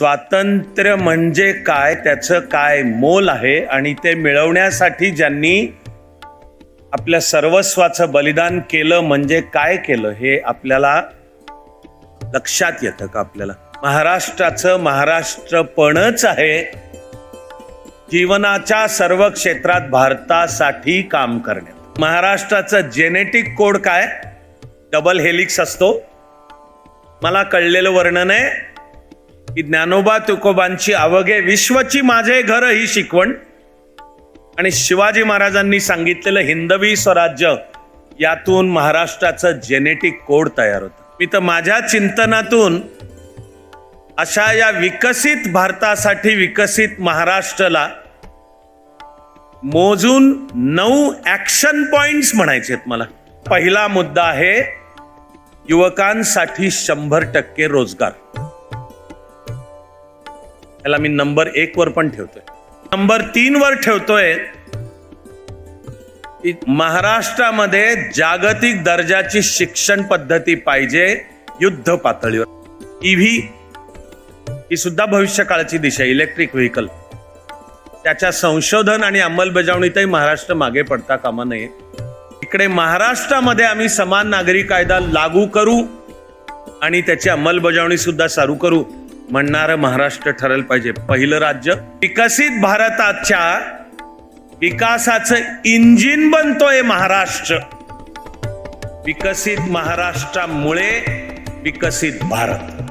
स्वातंत्र्य म्हणजे काय त्याचं काय मोल आहे आणि ते मिळवण्यासाठी ज्यांनी आपल्या सर्वस्वाचं बलिदान केलं म्हणजे काय केलं हे आपल्याला लक्षात येतं का आपल्याला? महाराष्ट्राचं महाराष्ट्रपणच आहे. जीवनाच्या सर्व क्षेत्रात भारतासाठी काम करण्यात. महाराष्ट्राचं जेनेटिक कोड काय? डबल हेलिक्स असतो. मला कळलेलं वर्णन आहे. की ज्ञानोबा तुकोबांची अवघे विश्वची माझे घर ही शिकवण. आणि शिवाजी महाराजांनी सांगितलेलं हिंदवी स्वराज्य यातून महाराष्ट्राचं जेनेटिक कोड तयार होतं. मी तर माझ्या चिंतनातून अशा या विकसित भारतासाठी विकसित महाराष्ट्राला मोजून नऊ ऍक्शन पॉइंट्स म्हणायचे मला. पहिला मुद्दा आहे युवकांसाठी शंभर टक्के रोजगार. त्याला मी नंबर एक वर पण ठेवतोय. नंबर तीन वर ठेवतोय महाराष्ट्रामध्ये जागतिक दर्जाची शिक्षण पद्धती पाहिजे युद्ध पातळीवर. ईव्ही ही सुद्धा भविष्य काळाची दिशा इलेक्ट्रिक व्हेकल त्याच्या संशोधन आणि अंमलबजावणीतही महाराष्ट्र मागे पडता कामा नये. इकडे महाराष्ट्रामध्ये आम्ही समान नागरी कायदा लागू करू आणि त्याची अंमलबजावणी सुद्धा चालू करू. म्हणणारं महाराष्ट्र ठरायला पाहिजे. पहिलं राज्य. विकसित भारताच्या विकासाचं इंजिन बनतोय महाराष्ट्र. विकसित महाराष्ट्रामुळे विकसित भारत.